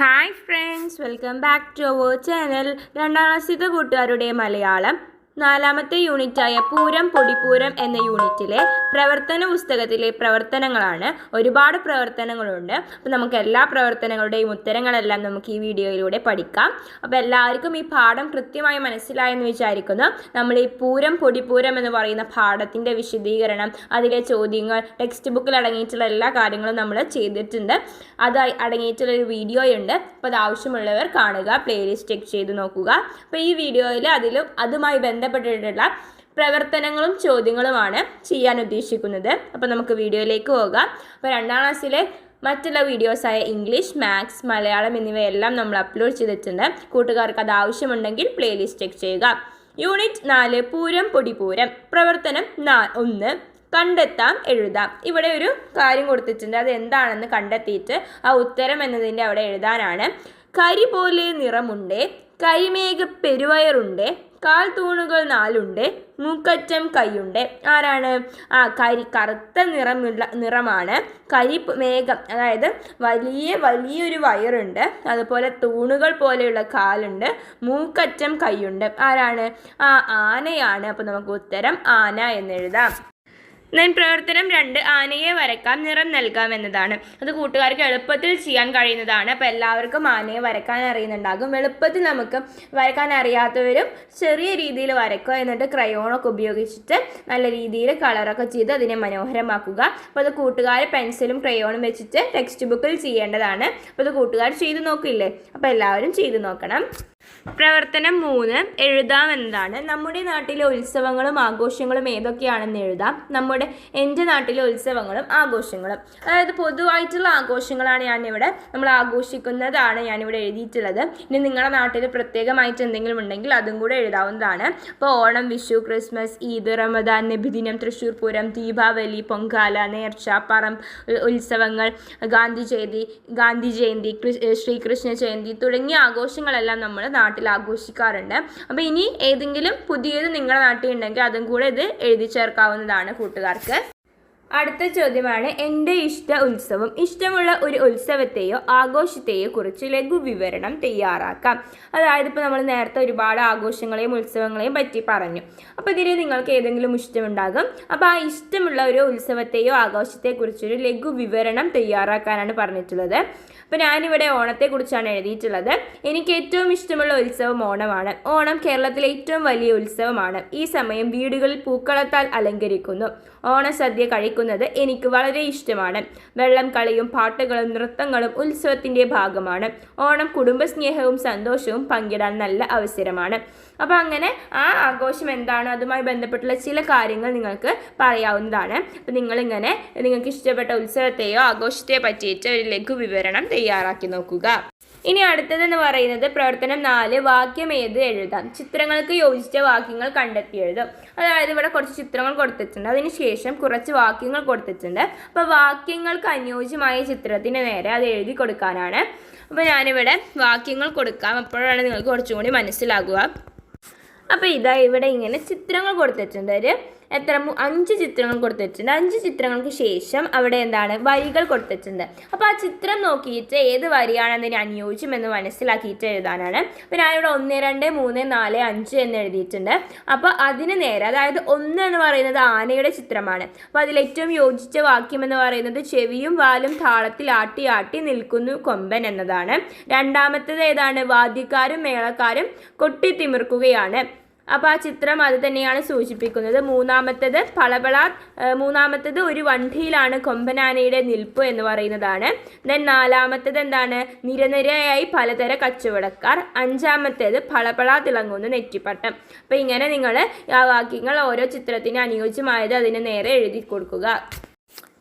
Hi friends welcome back to our channel രണ്ടാം ക്ലാസ്സിലത്തെ കൂട്ടുകാരുടെ മലയാളം. നാലാമത്തെ യൂണിറ്റായ പൂരം പൊടിപൂരം എന്ന യൂണിറ്റിലെ പ്രവർത്തന പുസ്തകത്തിലെ പ്രവർത്തനങ്ങളാണ് ഒരുപാട് പ്രവർത്തനങ്ങളുണ്ട്. അപ്പോൾ നമുക്ക് എല്ലാ പ്രവർത്തനങ്ങളുടെയും ഉത്തരങ്ങളെല്ലാം നമുക്ക് ഈ വീഡിയോയിലൂടെ പഠിക്കാം. അപ്പോൾ എല്ലാവർക്കും ഈ പാഠം കൃത്യമായി മനസ്സിലായെന്ന് വിചാരിക്കുന്നു. നമ്മൾ ഈ പൂരം പൊടിപൂരം എന്ന് പറയുന്ന പാഠത്തിന്റെ വിശദീകരണം അതിലെ ചോദ്യങ്ങൾ ടെക്സ്റ്റ് ബുക്കിൽ അടങ്ങിയിട്ടുള്ള എല്ലാ കാര്യങ്ങളും നമ്മൾ ചെയ്തിട്ടുണ്ട്. അത് അടങ്ങിയിട്ടുള്ള ഒരു വീഡിയോ ഉണ്ട് അപ്പോൾ അത് ആവശ്യമുള്ളവർ കാണുക പ്ലേലിസ്റ്റ് ചെക്ക് ചെയ്ത് നോക്കുക. അപ്പോൾ ഈ വീഡിയോയിൽ അതിലും അതുമായി ബന്ധപ്പെട്ടിട്ടുള്ള പ്രവർത്തനങ്ങളും ചോദ്യങ്ങളുമാണ് ചെയ്യാൻ ഉദ്ദേശിക്കുന്നത്. അപ്പോൾ നമുക്ക് വീഡിയോയിലേക്ക് പോകാം. അപ്പോൾ രണ്ടാം ക്ലാസ്സിലെ മറ്റുള്ള വീഡിയോസായ ഇംഗ്ലീഷ് മാത്സ് മലയാളം എന്നിവയെല്ലാം നമ്മൾ അപ്ലോഡ് ചെയ്തിട്ടുണ്ട്. കൂട്ടുകാർക്ക് അത് ആവശ്യമുണ്ടെങ്കിൽ പ്ലേലിസ്റ്റ് ചെക്ക് ചെയ്യുക. യൂണിറ്റ് നാല് പൂരം പൊടിപൂരം. പ്രവർത്തനം നാ ഒന്ന്. കണ്ടെത്താം എഴുതാം. ഇവിടെ ഒരു കാര്യം കൊടുത്തിട്ടുണ്ട്. അത് എന്താണെന്ന് കണ്ടെത്തിയിട്ട് ആ ഉത്തരം എന്നതിന്റെ അവിടെ എഴുതാനാണ്. കരി പോലെ നിറമുണ്ട്. കരിമേഘ പെരുവയറുണ്ട്. കാൽ തൂണുകൾ നാലുണ്ട് മൂക്കറ്റം കൈയുണ്ട്. ആരാണ്? ആ കരി കറുത്ത നിറമുള്ള നിറമാണ്. കരി മേഘം അതായത് വലിയ വലിയൊരു വയറുണ്ട്. അതുപോലെ തൂണുകൾ പോലെയുള്ള കാലുണ്ട്. മൂക്കറ്റം കൈയുണ്ട്. ആരാണ്? ആ ആനയാണ്. അപ്പോൾ നമുക്ക് ഉത്തരം ആന എന്നെഴുതാം പ്രവർത്തനം രണ്ട് ആനയെ വരക്കാം നിറം നൽകാം എന്നതാണ്. അത് കൂട്ടുകാർക്ക് എളുപ്പത്തിൽ ചെയ്യാൻ കഴിയുന്നതാണ്. അപ്പോൾ എല്ലാവർക്കും ആനയെ വരക്കാൻ അറിയുന്നുണ്ടാകും. എളുപ്പത്തിൽ നമുക്ക് വരക്കാൻ അറിയാത്തവരും ചെറിയ രീതിയിൽ വരക്കുക എന്നിട്ട് ക്രയോണൊക്കെ ഉപയോഗിച്ചിട്ട് നല്ല രീതിയിൽ കളറൊക്കെ ചെയ്ത് അതിനെ മനോഹരമാക്കുക. അപ്പോൾ അത് കൂട്ടുകാർ പെൻസിലും ക്രയോണും വെച്ചിട്ട് ടെക്സ്റ്റ് ബുക്കിൽ ചെയ്യേണ്ടതാണ്. അപ്പോൾ അത് കൂട്ടുകാർ ചെയ്ത് നോക്കില്ലേ? അപ്പോൾ എല്ലാവരും ചെയ്തു നോക്കണം. പ്രവർത്തനം മൂന്ന് എഴുതാം എന്നതാണ് നമ്മുടെ നാട്ടിലെ ഉത്സവങ്ങളും ആഘോഷങ്ങളും ഏതൊക്കെയാണെന്ന് എഴുതാം. നമ്മുടെ എന്റെ നാട്ടിലെ ഉത്സവങ്ങളും ആഘോഷങ്ങളും. അതായത് പൊതുവായിട്ടുള്ള ആഘോഷങ്ങളാണ് ഞാനിവിടെ നമ്മൾ ആഘോഷിക്കുന്നതാണ് ഞാനിവിടെ എഴുതിയിട്ടുള്ളത്. ഇനി നിങ്ങളുടെ നാട്ടിൽ പ്രത്യേകമായിട്ട് എന്തെങ്കിലും ഉണ്ടെങ്കിൽ അതും കൂടെ എഴുതാവുന്നതാണ്. അപ്പോൾ ഓണം വിഷു ക്രിസ്മസ് ഈദ് റമദാൻ നബിദിനം തൃശ്ശൂർ പൂരം ദീപാവലി പൊങ്കാല നേർച്ച പറം ഉത്സവങ്ങൾ ഗാന്ധി ജയന്തി ഗാന്ധി ജയന്തി ശ്രീകൃഷ്ണ ജയന്തി തുടങ്ങിയ ആഘോഷങ്ങളെല്ലാം നമ്മൾ നാട്ടിൽ ആഘോഷിക്കാറുണ്ട്. അപ്പോൾ ഇനി ഏതെങ്കിലും പുതിയത് നിങ്ങളുടെ നാട്ടിൽ ഉണ്ടെങ്കിൽ അതും കൂടെ ഇത് എഴുതി ചേർക്കാവുന്നതാണ് കൂട്ടുകാർക്ക്. അടുത്ത ചോദ്യമാണ് എന്റെ ഇഷ്ട ഉത്സവം ഇഷ്ടമുള്ള ഒരു ഉത്സവത്തെയോ ആഘോഷത്തെയോ കുറിച്ച് ലഘു വിവരണം തയ്യാറാക്കാം. അതായത് ഇപ്പോൾ നമ്മൾ നേരത്തെ ഒരുപാട് ആഘോഷങ്ങളെയും ഉത്സവങ്ങളെയും പറ്റി പറഞ്ഞു. അപ്പോൾ ഇതിൽ നിങ്ങൾക്ക് ഏതെങ്കിലും ഇഷ്ടമുണ്ടാകും. അപ്പോൾ ആ ഇഷ്ടമുള്ള ഒരു ഉത്സവത്തെയോ ആഘോഷത്തെക്കുറിച്ചൊരു ലഘു വിവരണം തയ്യാറാക്കാനാണ് പറഞ്ഞിട്ടുള്ളത്. അപ്പോൾ ഞാനിവിടെ ഓണത്തെക്കുറിച്ചാണ് എഴുതിയിട്ടുള്ളത്. എനിക്ക് ഏറ്റവും ഇഷ്ടമുള്ള ഉത്സവം ഓണമാണ്. ഓണം കേരളത്തിലെ ഏറ്റവും വലിയ ഉത്സവമാണ്. ഈ സമയം വീടുകളിൽ പൂക്കളത്താൽ അലങ്കരിക്കുന്നു. ഓണസദ്യ കഴിക്കുന്നത് എനിക്ക് വളരെ ഇഷ്ടമാണ്. വെള്ളം കളിയും പാട്ടുകളും നൃത്തങ്ങളും ഉത്സവത്തിന്റെ ഭാഗമാണ്. ഓണം കുടുംബസ്നേഹവും സന്തോഷവും പങ്കിടാൻ നല്ല അവസരമാണ്. അപ്പോൾ അങ്ങനെ ആ ആഘോഷം എന്താണോ? അതുമായി ബന്ധപ്പെട്ടുള്ള ചില കാര്യങ്ങൾ നിങ്ങൾക്ക് പറയാവുന്നതാണ്. അപ്പോൾ നിങ്ങളിങ്ങനെ നിങ്ങൾക്ക് ഇഷ്ടപ്പെട്ട ഉത്സവത്തെയോ ആഘോഷത്തെയോ പറ്റിയിട്ട് ഒരു ലഘു വിവരണം തയ്യാറാക്കി നോക്കുക. ഇനി അടുത്തതെന്ന് പറയുന്നത് പ്രവർത്തനം നാല് വാക്യം ഏത് എഴുതാം. ചിത്രങ്ങൾക്ക് യോജിച്ച വാക്യങ്ങൾ കണ്ടെത്തി എഴുതും. അതായത് ഇവിടെ കുറച്ച് ചിത്രങ്ങൾ കൊടുത്തിട്ടുണ്ട്. അതിനുശേഷം കുറച്ച് വാക്യങ്ങൾ കൊടുത്തിട്ടുണ്ട്. അപ്പോൾ വാക്യങ്ങൾക്ക് അനുയോജ്യമായ ചിത്രത്തിന് നേരെ അത് എഴുതി കൊടുക്കാനാണ്. അപ്പോൾ ഞാനിവിടെ വാക്യങ്ങൾ കൊടുക്കാം. അപ്പോഴാണ് നിങ്ങൾക്ക് കുറച്ചും കൂടി മനസ്സിലാകുക. അപ്പോൾ ഇതാ ഇവിടെ ഇങ്ങനെ ചിത്രങ്ങൾ കൊടുത്തിട്ടുണ്ട്. ഒരു എത്ര അഞ്ച് ചിത്രങ്ങൾ കൊടുത്തിട്ടുണ്ട്. അഞ്ച് ചിത്രങ്ങൾക്ക് ശേഷം അവിടെ എന്താണ്? വരികൾ കൊടുത്തിട്ടുണ്ട്. അപ്പോൾ ആ ചിത്രം നോക്കിയിട്ട് ഏത് വരിയാണ് അതിന് അനുയോജ്യം എന്ന് മനസ്സിലാക്കിയിട്ട് എഴുതാനാണ്. അപ്പോൾ ഞാനിവിടെ ഒന്ന് രണ്ട് മൂന്ന് നാല് അഞ്ച് എന്ന് എഴുതിയിട്ടുണ്ട്. അപ്പോൾ അതിന് നേരെ അതായത് ഒന്ന് എന്ന് പറയുന്നത് ആനയുടെ ചിത്രമാണ്. അപ്പോൾ അതിൽ ഏറ്റവും യോജിച്ച വാക്യം എന്ന് പറയുന്നത് ചെവിയും വാലും താളത്തിൽ ആട്ടി ആട്ടി നിൽക്കുന്നു കൊമ്പൻ എന്നതാണ്. രണ്ടാമത്തത് ഏതാണ്? വാദ്യക്കാരും മേളക്കാരും കൊട്ടിത്തിമിർക്കുകയാണ് അപ്പോൾ ആ ചിത്രം അത് തന്നെയാണ് സൂചിപ്പിക്കുന്നത്. മൂന്നാമത്തേത് പളപള മൂന്നാമത്തത് ഒരു വണ്ടിയിലാണ് കൊമ്പനാനയുടെ നിൽപ്പ് എന്ന് പറയുന്നതാണ്. ദെൻ നാലാമത്തേത് എന്താണ്? നിരനിരയായി പലതര കച്ചവടക്കാർ. അഞ്ചാമത്തേത് പളപള തിളങ്ങുന്ന നെറ്റിപ്പട്ടം. അപ്പോൾ ഇങ്ങനെ നിങ്ങൾ ആ വാക്യങ്ങൾ ഓരോ ചിത്രത്തിന് അനുയോജ്യമായത് അതിന് നേരെ എഴുതി കൊടുക്കുക.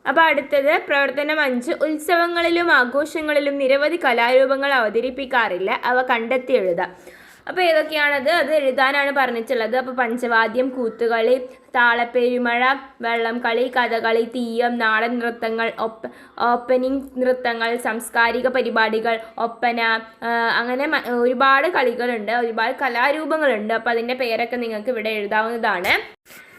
അപ്പോൾ അടുത്തത് പ്രവർത്തനം അഞ്ച്. ഉത്സവങ്ങളിലും ആഘോഷങ്ങളിലും നിരവധി കലാരൂപങ്ങൾ അവതരിപ്പിക്കാറില്ല. അവ കണ്ടെത്തി എഴുതാം. അപ്പോൾ ഏതൊക്കെയാണത്? അത് എഴുതാനാണ് പറഞ്ഞിട്ടുള്ളത്. അപ്പോൾ പഞ്ചവാദ്യം കൂത്തുകളി താളപ്പെരുമഴ വെള്ളംകളി കഥകളി തീയം നാടൻ നൃത്തങ്ങൾ ഒപ്പ ഓപ്പനിങ് നൃത്തങ്ങൾ സാംസ്കാരിക പരിപാടികൾ ഒപ്പന അങ്ങനെ ഒരുപാട് കളികളുണ്ട്. ഒരുപാട് കലാരൂപങ്ങളുണ്ട്. അപ്പോൾ അതിന്റെ പേരൊക്കെ നിങ്ങൾക്ക് ഇവിടെ എഴുതാവുന്നതാണ്.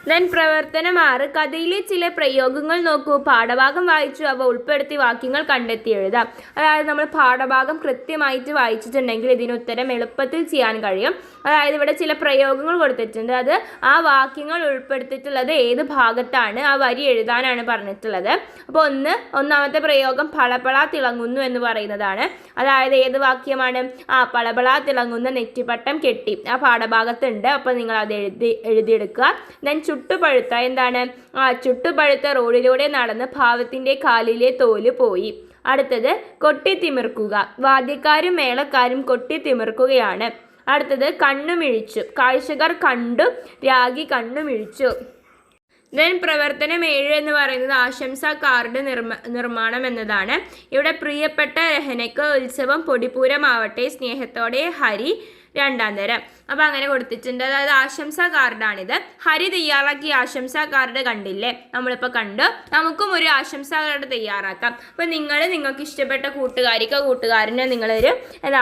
ദെൻ പ്രവർത്തനം ആറ്. കഥയിലെ ചില പ്രയോഗങ്ങൾ നോക്കൂ. പാഠഭാഗം വായിച്ചു അവ ഉൾപ്പെടുത്തി വാക്യങ്ങൾ കണ്ടെത്തി എഴുതാം. അതായത് നമ്മൾ പാഠഭാഗം കൃത്യമായിട്ട് വായിച്ചിട്ടുണ്ടെങ്കിൽ ഇതിന് ഉത്തരം എളുപ്പത്തിൽ ചെയ്യാൻ കഴിയും. അതായത് ഇവിടെ ചില പ്രയോഗങ്ങൾ കൊടുത്തിട്ടുണ്ട്. അത് ആ വാക്യങ്ങൾ ഉൾപ്പെടുത്തിയിട്ടുള്ളത് ഏത് ഭാഗത്താണ്? ആ വരി എഴുതാനാണ് പറഞ്ഞിട്ടുള്ളത്. അപ്പോൾ ഒന്ന് ഒന്നാമത്തെ പ്രയോഗം പളപള തിളങ്ങുന്നു എന്ന് പറയുന്നതാണ്. അതായത് ഏത് വാക്യമാണ്? ആ പളപള തിളങ്ങുന്ന നെറ്റിപ്പട്ടം കെട്ടി. ആ പാഠഭാഗത്തുണ്ട്. അപ്പോൾ നിങ്ങൾ അത് എഴുതി എഴുതിയെടുക്കുക. ദെൻ ചുട്ടുപഴുത്ത എന്താണ്? ആ ചുട്ടുപഴുത്ത റോഡിലൂടെ നടന്ന് ഭാവത്തിന്റെ കാലിലെ തോൽ പോയി. അടുത്തത് കൊട്ടിത്തിമിർക്കുക. വാദ്യക്കാരും മേളക്കാരും കൊട്ടിത്തിമിർക്കുകയാണ്. അടുത്തത് കണ്ണുമിഴിച്ചു. കാഴ്ചക്കാർ കണ്ടു രാഗി കണ്ണുമിഴിച്ചു. ദെൻ പ്രവർത്തനം ഏഴ് എന്ന് പറയുന്നത് ആശംസ കാർഡ് നിർമ്മ നിർമ്മാണം എന്നതാണ്. ഇവിടെ പ്രിയപ്പെട്ട രഹനയ്ക്ക് ഉത്സവം പൊടിപൂരമാവട്ടെ. സ്നേഹത്തോടെ ഹരി രണ്ടാം തരം. അപ്പോൾ അങ്ങനെ കൊടുത്തിട്ടുണ്ട്. അതായത് ആശംസാ കാർഡാണിത്. ഹരി തയ്യാറാക്കിയ ആശംസാ കാർഡ് കണ്ടില്ലേ? നമ്മളിപ്പോൾ കണ്ടു. നമുക്കും ഒരു ആശംസാ കാർഡ് തയ്യാറാക്കാം. അപ്പോൾ നിങ്ങൾ നിങ്ങൾക്ക് ഇഷ്ടപ്പെട്ട കൂട്ടുകാരിക്കോ കൂട്ടുകാരനോ നിങ്ങളൊരു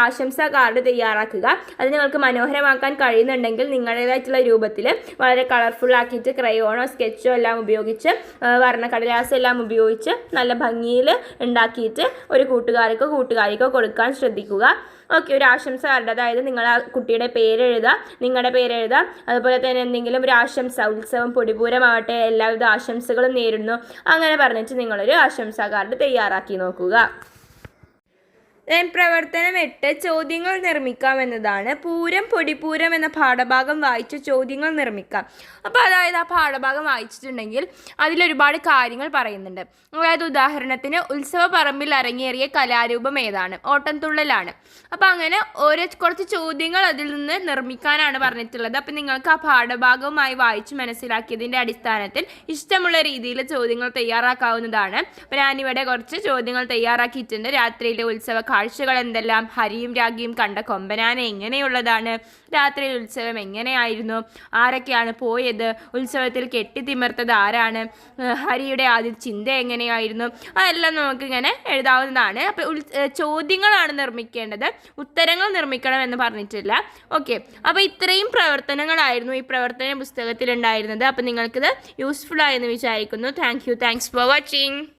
ആശംസാ കാർഡ് തയ്യാറാക്കുക. അത് നിങ്ങൾക്ക് മനോഹരമാക്കാൻ കഴിയുന്നുണ്ടെങ്കിൽ നിങ്ങളുടേതായിട്ടുള്ള രൂപത്തിൽ വളരെ കളർഫുൾ ആക്കിയിട്ട് ക്രയോണോ സ്കെച്ചോ എല്ലാം ഉപയോഗിച്ച് വർണക്കടലാസ് എല്ലാം ഉപയോഗിച്ച് നല്ല ഭംഗിയിൽ ഉണ്ടാക്കിയിട്ട് ഒരു കൂട്ടുകാർക്കോ കൂട്ടുകാരിക്കോ കൊടുക്കാൻ ശ്രദ്ധിക്കുക. ഓക്കെ ഒരു ആശംസ കാർഡ്. അതായത് നിങ്ങൾ ആ കുട്ടിയുടെ പേരെഴുതുക നിങ്ങളുടെ പേരെഴുതുക അതുപോലെ തന്നെ എന്തെങ്കിലും ഒരു ആശംസ ഉത്സവം പൊടിപൂരമാവട്ടെ എല്ലാവിധ ആശംസകളും നേരിടുന്നു അങ്ങനെ പറഞ്ഞിട്ട് നിങ്ങളൊരു ആശംസാ കാർഡ് തയ്യാറാക്കി നോക്കുക. പ്രവർത്തനം എട്ട് ചോദ്യങ്ങൾ നിർമ്മിക്കാം എന്നതാണ്. പൂരം പൊടിപൂരം എന്ന പാഠഭാഗം വായിച്ച് ചോദ്യങ്ങൾ നിർമ്മിക്കാം. അപ്പോൾ അതായത് ആ പാഠഭാഗം വായിച്ചിട്ടുണ്ടെങ്കിൽ അതിലൊരുപാട് കാര്യങ്ങൾ പറയുന്നുണ്ട്. അതായത് ഉദാഹരണത്തിന് ഉത്സവ പറമ്പിൽ അരങ്ങേറിയ കലാരൂപം ഏതാണ്? ഓട്ടംതുള്ളലാണ്. അപ്പോൾ അങ്ങനെ ഓരോ കുറച്ച് ചോദ്യങ്ങൾ അതിൽ നിന്ന് നിർമ്മിക്കാനാണ് പറഞ്ഞിട്ടുള്ളത്. അപ്പോൾ നിങ്ങൾക്ക് ആ പാഠഭാഗവുമായി വായിച്ച് മനസ്സിലാക്കിയതിന്റെ അടിസ്ഥാനത്തിൽ ഇഷ്ടമുള്ള രീതിയിൽ ചോദ്യങ്ങൾ തയ്യാറാക്കാവുന്നതാണ്. അപ്പോൾ ഞാനിവിടെ കുറച്ച് ചോദ്യങ്ങൾ തയ്യാറാക്കിയിട്ടുണ്ട്. രാത്രിയിലെ ഉത്സവ കാഴ്ചകൾ എന്തെല്ലാം ഹരിയും രാഗിയും കണ്ട കൊമ്പനാന എങ്ങനെയുള്ളതാണ്? രാത്രിയിൽ ഉത്സവം എങ്ങനെയായിരുന്നു? ആരൊക്കെയാണ് പോയത്? ഉത്സവത്തിൽ കെട്ടിത്തിമർത്തത് ആരാണ്? ഹരിയുടെ ആദ്യ ചിന്ത എങ്ങനെയായിരുന്നു? അതെല്ലാം നമുക്ക് നമുക്കിങ്ങനെ എഴുതാവുന്നതാണ്. അപ്പോൾ ചോദ്യങ്ങളാണ് നിർമ്മിക്കേണ്ടത്. ഉത്തരങ്ങൾ നിർമ്മിക്കണം എന്ന് പറഞ്ഞിട്ടില്ല. ഓക്കെ. അപ്പോൾ ഇത്രയും പ്രവർത്തനങ്ങളായിരുന്നു ഈ പ്രവർത്തന പുസ്തകത്തിൽ ഉണ്ടായിരുന്നത് അപ്പോൾ നിങ്ങൾക്കിത് യൂസ്ഫുൾ ആയെന്ന് വിചാരിക്കുന്നു. Thank you. Thanks for watching.